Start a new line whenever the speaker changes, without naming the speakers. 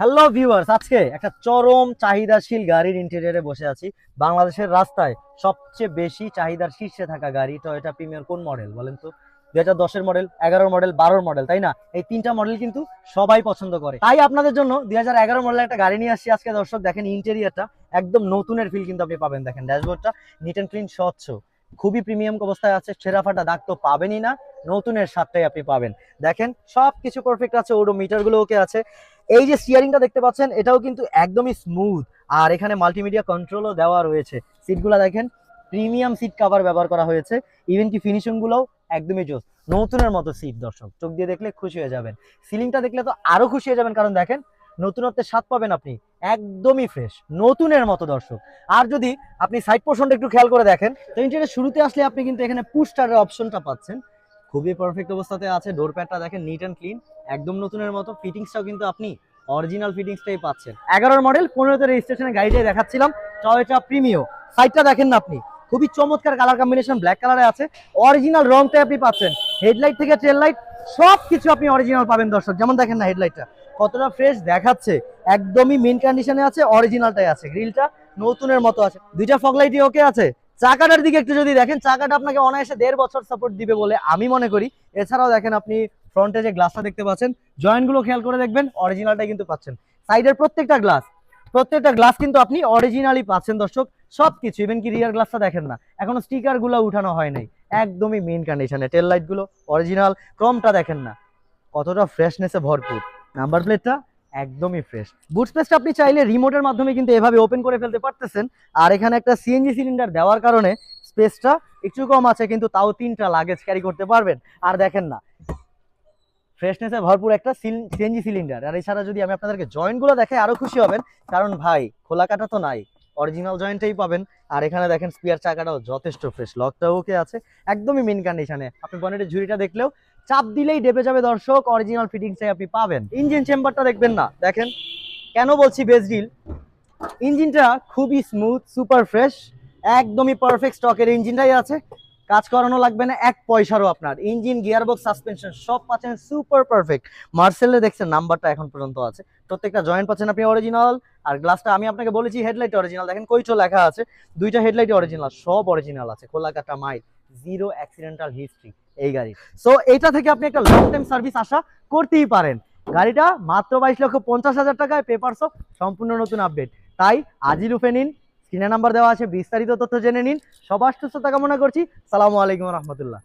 Hello viewers আজকে একটা চরম চাহিদাশীল গাড়ির ইন্টেরিয়রে বসে আছি। বাংলাদেশের রাস্তায় সবচেয়ে বেশি চাহিদার শীর্ষে থাকা গাড়ি টয়োটা প্রিমিয়ার কোন মডেল বলেন তো? দুই হাজার দশের মডেল এগারোর মডেল বারোর মডেল তাই না? এই তিনটা মডেল কিন্তু সবাই পছন্দ করে। তাই আপনাদের জন্য দুই হাজার এগারো মডেলের একটা গাড়ি নিয়ে আসছি আজকে দর্শক, দেখেন ইন্টেরিয়রটা একদম নতুনের ফিল কিন্তু আপনি পাবেন। দেখেন ড্যাশবোর্ডটা নিট অ্যান্ড ক্লিন স্বচ্ছ। খুবই প্রিমিয়াম অবস্থায় আছে ছেঁড়া ফাটা দাগ তো পাবেনই না, নতুনের সাথটাই আপনি পাবেন। দেখেন সব কিছু পারফেক্ট আছে, ওডো মিটারগুলো ওকে আছে। এই যে স্টিয়ারিংটা দেখতে পাচ্ছেন, এটাও কিন্তু একদমই স্মুথ আর এখানে মাল্টিমিডিয়া কন্ট্রোলও দেওয়া রয়েছে। সিটগুলো দেখেন প্রিমিয়াম সিট কাভার ব্যবহার করা হয়েছে। ইভেন কি ফিনিশিং গুলোও একদমই জোস নতুনের মতো সিট দর্শক। চোখ দিয়ে দেখলে খুশি হয়ে যাবেন। সিলিংটা দেখলে তো আরও খুশি হয়ে যাবেন, কারণ দেখেন, নতুনত্বের স্বাদ পাবেন আপনি। একদমই ফ্রেশ নতুনের মতো দর্শক। আর যদি আপনি সাইড পোর্শনটা একটু খেয়াল করে দেখেন, তো ইন্টারনেট শুরুতে আসলে আপনি কিন্তু এখানে পুস্টারের অপশনটা পাচ্ছেন। খুবই পারফেক্ট অবস্থাতে আছে ডোর প্যাডটা দেখেন নিট অ্যান্ড ক্লিন একদম নতুনের মতো। ফিটিংসটাও কিন্তু আপনি অরিজিনাল ফিটিংসটাই পাচ্ছেন। এগারোর মডেল পনেরোতে রেজিস্ট্রেশনে গাড়িটাই দেখাচ্ছিলাম টয়োটা প্রিমিও সাইডটা দেখেন না আপনি, খুবই চমৎকার কালার কম্বিনেশন ব্ল্যাক কালারে আছে। অরিজিনাল রংটাই আপনি পাচ্ছেন হেডলাইট থেকে ট্রেল লাইট সব কিছু আপনি অরিজিনাল পাবেন দর্শক। যেমন দেখেন না হেডলাইটটা কতটা ফ্রেশ দেখাচ্ছে। একদমই মেন কন্ডিশনে আছে অরিজিনালটাই আছে গ্রিলটা নতুনের মতো আছে। দুইটা ফগ লাইটই ওকে আছে। চাকাটার দিকে একটু যদি দেখেন, চাকাটা আপনাকে অনায়াসে দেড় বছর সাপোর্ট দিবে বলে আমি মনে করি। এছাড়াও দেখেন আপনি ফ্রন্টে যে গ্লাসটা দেখতে পাচ্ছেন জয়েন্টগুলো খেয়াল করে দেখবেন অরিজিনালটাই কিন্তু পাচ্ছেন। সাইডের প্রত্যেকটা গ্লাস প্রত্যেকটা গ্লাস কিন্তু আপনি অরিজিনালি পাচ্ছেন দর্শক। সবকিছু ইভেন কি রিয়ার গ্লাসটা দেখেন না, এখনও স্টিকারগুলো উঠানো হয় নাই। একদমই মেন কন্ডিশনে টেল লাইটগুলো অরিজিনাল ক্রমটা দেখেন না। কতটা ফ্রেশনেসে ভরপুর। নাম্বার প্লেটটা একদমই ফ্রেশ বুট স্পেসটা আপনি চাইলে রিমোটের মাধ্যমে কিন্তু এভাবে ওপেন করে ফেলতে পারতেছেন। আর এখানে একটা সিএনজি সিলিন্ডার দেওয়ার কারণে স্পেসটা একটু কম আছে, কিন্তু তাও তিনটা লাগেজ ক্যারি করতে পারবেন। আর দেখেন না ফ্রেশনেসে ভরপুর একটা সিএনজি সিলিন্ডার আর এছাড়া যদি আমি আপনাদেরকে জয়েন্টগুলো দেখে আরও খুশি হবেন। কারণ ভাই, খোলা কাটা তো নাই অরিজিনাল জয়েন্টেই পাবেন। আর এখানে দেখেন স্পিয়ার চাকাটাও যথেষ্ট ফ্রেশ লকটাও ওকে আছে, একদমই মেন কন্ডিশনে আপনি বনেটের ঝুড়িটা দেখলেও চাপ দিলেই ডেপে যাবে দর্শক অরিজিনাল ফিটিংসটাই আপনি পাবেন। ইঞ্জিন চেম্বারটা দেখবেন না, দেখেন। কেন বলছি বেস ডিল ইঞ্জিনটা খুবই স্মুথ সুপার ফ্রেশ একদমই পারফেক্ট স্টকের ইঞ্জিনটাই আছে। কাজ করানো লাগবে না, এক পয়সারও আপনার। ইঞ্জিন গিয়ারবক্স সাসপেনশন সব পাচ্ছেন সুপার পারফেক্ট মার্সেলে দেখছেন নাম্বারটা এখন পর্যন্ত আছে। প্রত্যেকটা জয়েন্ট পাচ্ছেন আপনি অরিজিনাল আর গ্লাসটা আমি আপনাকে বলেছি হেডলাইট অরিজিনাল দেখেন কইটো লেখা আছে, দুইটা হেডলাইট অরিজিনাল সব অরিজিনাল আছে, খোলাকাটা মাইল। জিরো অ্যাক্সিডেন্টাল হিস্ট্রি এই গাড়ি। সো এটা থেকে আপনি একটা লং টাইম সার্ভিস আশা করতেই পারেন। গাড়িটা মাত্র বাইশ লক্ষ পঞ্চাশ হাজার টাকায় পেপারসও সম্পূর্ণ নতুন আপডেট তাই আজই রুফে নিন স্ক্রিনে নাম্বার দেওয়া আছে, বিস্তারিত তথ্য জেনে নিন। সবার সুস্থতা কামনা করছি। সালামু আলাইকুম রহমতুল্লাহ।